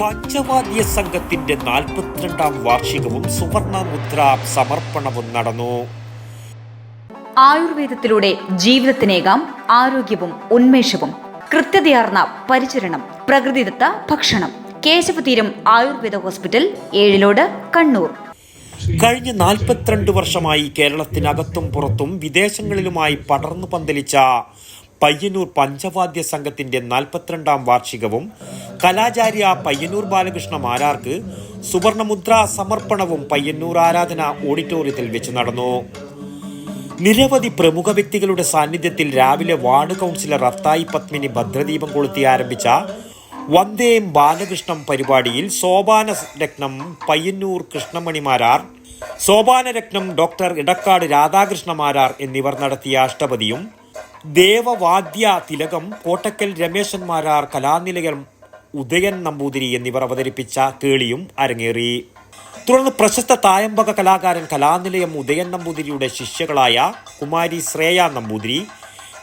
പഞ്ചവാദ്യ സംഘത്തിന്റെ നാൽപ്പത്തിരണ്ടാം വാർഷികവും സുവർണ മുദ്ര സമർപ്പണവും നടന്നു. ആയുർവേദത്തിലൂടെ ജീവിതത്തിനേകാം ആരോഗ്യവും ഉന്മേഷവും കൃത്യതയാർന്ന പരിചരണം പ്രകൃതിദത്ത ഭക്ഷണം. കേശവതീരം ആയുർവേദ ഹോസ്പിറ്റൽ ഏഴിലോട് കണ്ണൂർ. കഴിഞ്ഞ നാൽപ്പത്തിരണ്ട് വർഷമായി കേരളത്തിനകത്തും പുറത്തും വിദേശങ്ങളിലുമായി പടർന്നു പന്തലിച്ച പയ്യന്നൂർ പഞ്ചവാദ്യ സംഘത്തിന്റെ നാൽപ്പത്തിരണ്ടാം വാർഷികവും കലാചാര്യ പയ്യന്നൂർ ബാലകൃഷ്ണ മാരാർക്ക് സുവർണമുദ്ര സമർപ്പണവും പയ്യന്നൂർ ആരാധന ഓഡിറ്റോറിയത്തിൽ വെച്ച് നടന്നു. നിരവധി പ്രമുഖ വ്യക്തികളുടെ സാന്നിധ്യത്തിൽ രാവിലെ വാർഡ് കൗൺസിലർ അത്തായി പത്മിനി ഭദ്രദീപം കൊളുത്തി ആരംഭിച്ച വന്ദേം ബാലകൃഷ്ണം പരിപാടിയിൽ സോപാന രത്നം പയ്യന്നൂർ കൃഷ്ണമണിമാരാർ സോപാന രത്നം ഡോക്ടർ ഇടക്കാട് രാധാകൃഷ്ണമാരാർ എന്നിവർ നടത്തിയ അഷ്ടപതിയും ദേവവാദ്യ തിലകം കോട്ടക്കൽ രമേശന്മാരാർ കലാനിലയം ഉദയൻ നമ്പൂതിരി എന്നിവർ അവതരിപ്പിച്ച കേളിയും അരങ്ങേറി. തുടർന്ന് പ്രശസ്ത തായമ്പക കലാകാരൻ കലാനിലയം ഉദയൻ നമ്പൂതിരിയുടെ ശിഷ്യകളായ കുമാരി ശ്രേയ നമ്പൂതിരി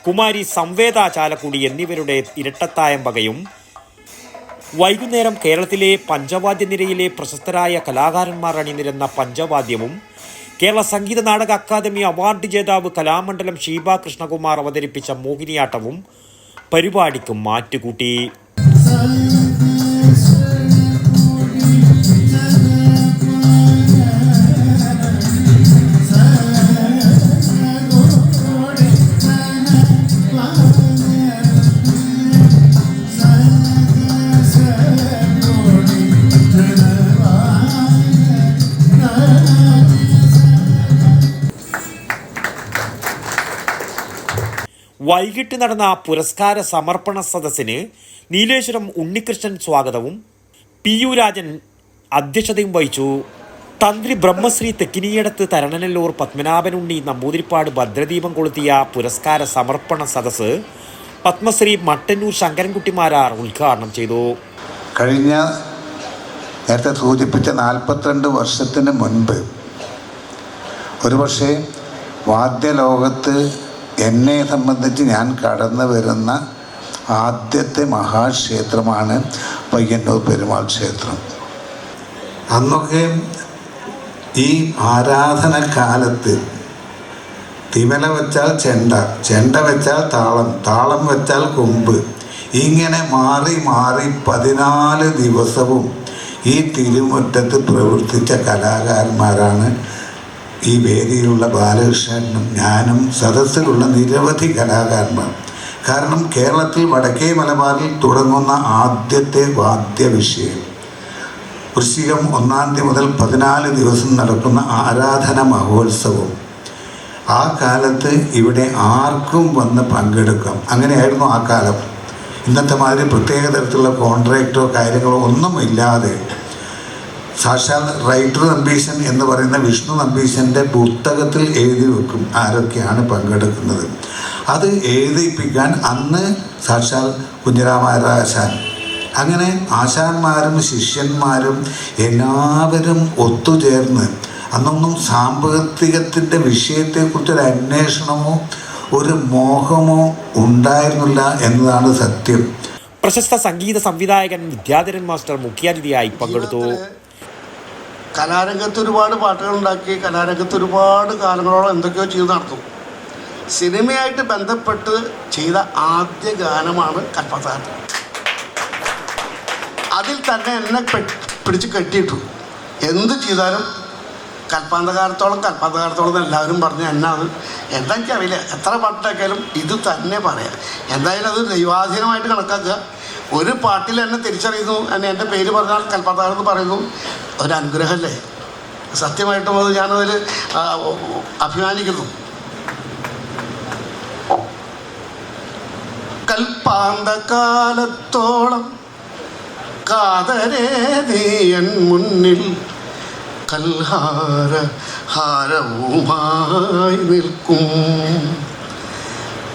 കുമാരി സംവേദ ചാലക്കുടി എന്നിവരുടെ ഇരട്ടത്തായമ്പകയും വൈകുന്നേരം കേരളത്തിലെ പഞ്ചവാദ്യ നിരയിലെ പ്രശസ്തരായ കലാകാരന്മാർ അണിനിരന്ന പഞ്ചവാദ്യവും കേരള സംഗീത നാടക അക്കാദമി അവാർഡ് ജേതാവ് കലാമണ്ഡലം ഷീബ കൃഷ്ണകുമാർ അവതരിപ്പിച്ച മോഹിനിയാട്ടവും പരിപാടിക്ക് മാറ്റുകൂട്ടി. വൈകിട്ട് നടന്ന പുരസ്കാര സമർപ്പണ സദസ്സിന് നീലേശ്വരം ഉണ്ണികൃഷ്ണൻ സ്വാഗതവും പി യു രാജൻ അധ്യക്ഷതയും വഹിച്ചു. തന്ത്രി ബ്രഹ്മശ്രീ തെക്കിനിയടത്ത് തരണനല്ലൂർ പത്മനാഭനുണ്ണി നമ്പൂതിരിപ്പാട് ഭദ്രദീപം കൊളുത്തിയ പുരസ്കാര സമർപ്പണ സദസ്സ് പത്മശ്രീ മട്ടന്നൂർ ശങ്കരൻകുട്ടിമാരാർ ഉദ്ഘാടനം ചെയ്തു. കഴിഞ്ഞ നേരത്തെ സൂചിപ്പിച്ച നാൽപ്പത്തിരണ്ട് വർഷത്തിന് മുൻപ് ഒരുപക്ഷെ വാദ്യലോകത്ത് എന്നെ സംബന്ധിച്ച് ഞാൻ കടന്നു വരുന്ന ആദ്യത്തെ മഹാക്ഷേത്രമാണ് പയ്യന്നൂർ പെരുമാൾ ക്ഷേത്രം. അന്നൊക്കെ ഈ ആരാധന കാലത്ത് തിമല വെച്ചാൽ ചെണ്ട ചെണ്ട വെച്ചാൽ താളം താളം വെച്ചാൽ കൊമ്പ്. ഇങ്ങനെ മാറി മാറി പതിനാല് ദിവസവും ഈ തിരുമുറ്റത്ത് പ്രവർത്തിച്ച കലാകാരന്മാരാണ് ഈ വേദിയിലുള്ള ബാലകൃഷ്ണനും ഞാനും സദസ്സിലുള്ള നിരവധി കലാകാരന്മാർ. കാരണം കേരളത്തിൽ വടക്കേ മലബാറിൽ തുടങ്ങുന്ന ആദ്യത്തെ വാദ്യ വിഷയം വൃശ്ചികം ഒന്നാം തീയതി മുതൽ പതിനാല് ദിവസം നടക്കുന്ന ആരാധന മഹോത്സവം. ആ കാലത്ത് ഇവിടെ ആർക്കും വന്ന് പങ്കെടുക്കാം. അങ്ങനെയായിരുന്നു ആ കാലം. ഇന്നത്തെ മാതിരി പ്രത്യേക തരത്തിലുള്ള കോൺട്രാക്റ്റോ കാര്യങ്ങളോ ഒന്നും ഇല്ലാതെ സാക്ഷാൽ റൈറ്റർ നമ്പീശൻ എന്ന് പറയുന്ന വിഷ്ണു നമ്പീശന്റെ പുസ്തകത്തിൽ എഴുതി വെക്കും ആരൊക്കെയാണ് പങ്കെടുക്കുന്നത്. അത് എഴുതിപ്പിക്കാൻ അന്ന് സാക്ഷാൽ കുഞ്ഞിരാമാരാശാൻ. അങ്ങനെ ആശാന്മാരും ശിഷ്യന്മാരും എല്ലാവരും ഒത്തുചേർന്ന് അന്നൊന്നും സാമ്പത്തികത്തിന്റെ വിഷയത്തെക്കുറിച്ചൊരു അന്വേഷണമോ ഒരു മോഹമോ ഉണ്ടായിരുന്നില്ല എന്നതാണ് സത്യം. പ്രശസ്ത സംഗീത സംവിധായകൻ വിദ്യാധരൻ മാസ്റ്റർ മുഖ്യാതിഥിയായി പങ്കെടുത്തു. കലാരംഗത്ത് ഒരുപാട് പാട്ടുകൾ ഉണ്ടാക്കി കലാരംഗത്ത് ഒരുപാട് കാലങ്ങളോളം എന്തൊക്കെയോ ചെയ്ത് നടത്തും. സിനിമയായിട്ട് ബന്ധപ്പെട്ട് ചെയ്ത ആദ്യ ഗാനമാണ് കൽപ്പത്താട്ട് അതിൽ തന്നെ എന്നെ പിടിച്ച് കെട്ടിയിട്ടു. എന്ത് ചെയ്താലും കൽപ്പാന്തകാലത്തോളം കൽപ്പാന്തകാലത്തോളം എന്ന് എല്ലാവരും പറഞ്ഞു എന്നെ അത് എന്താ എനിക്കറിയില്ല. എത്ര പാട്ടാക്കിയാലും ഇത് തന്നെ പറയാം. എന്തായാലും അത് ദൈവാധീനമായിട്ട് കണക്കാക്കുക. ഒരു പാട്ടിൽ എന്നെ തിരിച്ചറിയുന്നു എന്നെ എന്റെ പേര് പറഞ്ഞാൽ കൽപ്പാന്തകാലം എന്ന് പറയുന്നു. ഒരു അനുഗ്രഹമല്ലേ? സത്യമായിട്ടും അത് ഞാനതിൽ അഭിമാനിക്കുന്നു. കൽപ്പാന്തകാലത്തോളം കാതരേ നീയൻ മുന്നിൽ കൽഹാര ഹാരവുമായി നിൽക്കും.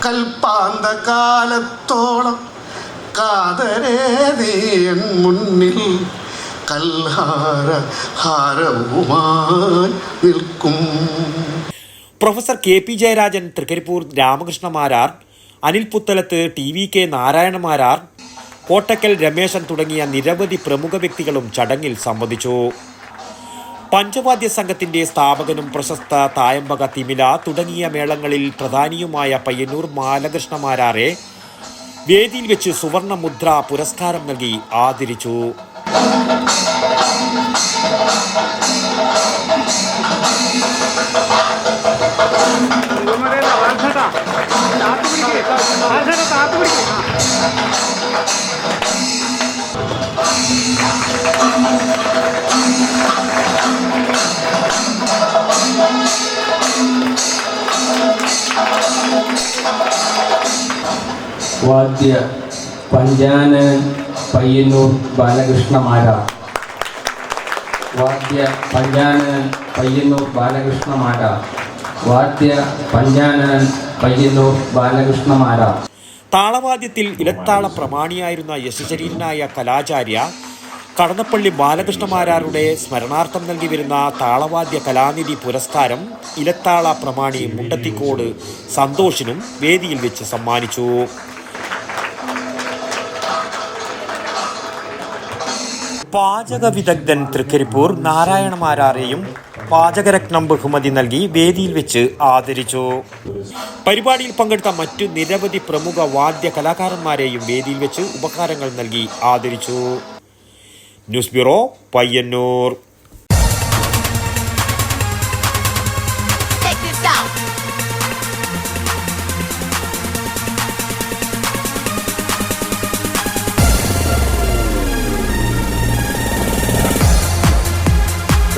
കൽപ്പാന്തകാലത്തോളം കാതരേ മുന്നിൽ കൽഹാര ഹാരവുമായി നിൽക്കും. Professor K P Jayarajan Thrikkaripur Ramakrishnamarar Anil Puthalath T V K Narayanamarar Kottakkal Rameshan തുടങ്ങിയ നിരവധി പ്രമുഖ വ്യക്തികളും ചടങ്ങിൽ സംബന്ധിച്ചു പഞ്ചവാദ്യ സംഘത്തിന്റെ സ്ഥാപകനും പ്രശസ്ത തായമ്പക തിമില തുടങ്ങിയ മേളങ്ങളിൽ പ്രധാനിയുമായ പയ്യന്നൂർ ബാലകൃഷ്ണമാരാറെ വേദിയിൽ വെച്ച് സുവർണ മുദ്ര പുരസ്കാരം നൽകി ആദരിച്ചു. വാദ്യ പഞ്ചാനൻ പയ്യന്നൂർ ബാലകൃഷ്ണമാര വാദ്യ പഞ്ചാനൻ പയ്യന്നൂർ ബാലകൃഷ്ണമാര വാദ്യ പഞ്ചാനൻ പയ്യന്നൂർ ബാലകൃഷ്ണമാര താളവാദ്യത്തിൽ ഇലത്താള പ്രമാണിയായിരുന്ന യശുശരീരനായ കലാചാര്യ കടന്നപ്പള്ളി ബാലകൃഷ്ണമാരാരുടെ സ്മരണാർത്ഥം നൽകി വരുന്ന താളവാദ്യ കലാനിധി പുരസ്കാരം ഇലത്താള പ്രമാണി മുണ്ടത്തിക്കോട് സന്തോഷിനും വേദിയിൽ വെച്ച് സമ്മാനിച്ചു. പാചക വിദഗ്ധൻ തൃക്കരിപ്പൂർ നാരായണമാരാരെയും പാചകരത്നം ബഹുമതി നൽകി വേദിയിൽ വെച്ച് ആദരിച്ചു. പരിപാടിയിൽ പങ്കെടുത്ത മറ്റു നിരവധി പ്രമുഖ വാദ്യ കലാകാരന്മാരെയും വേദിയിൽ വെച്ച് ഉപഹാരങ്ങൾ നൽകി ആദരിച്ചു. News bureau Payyanur.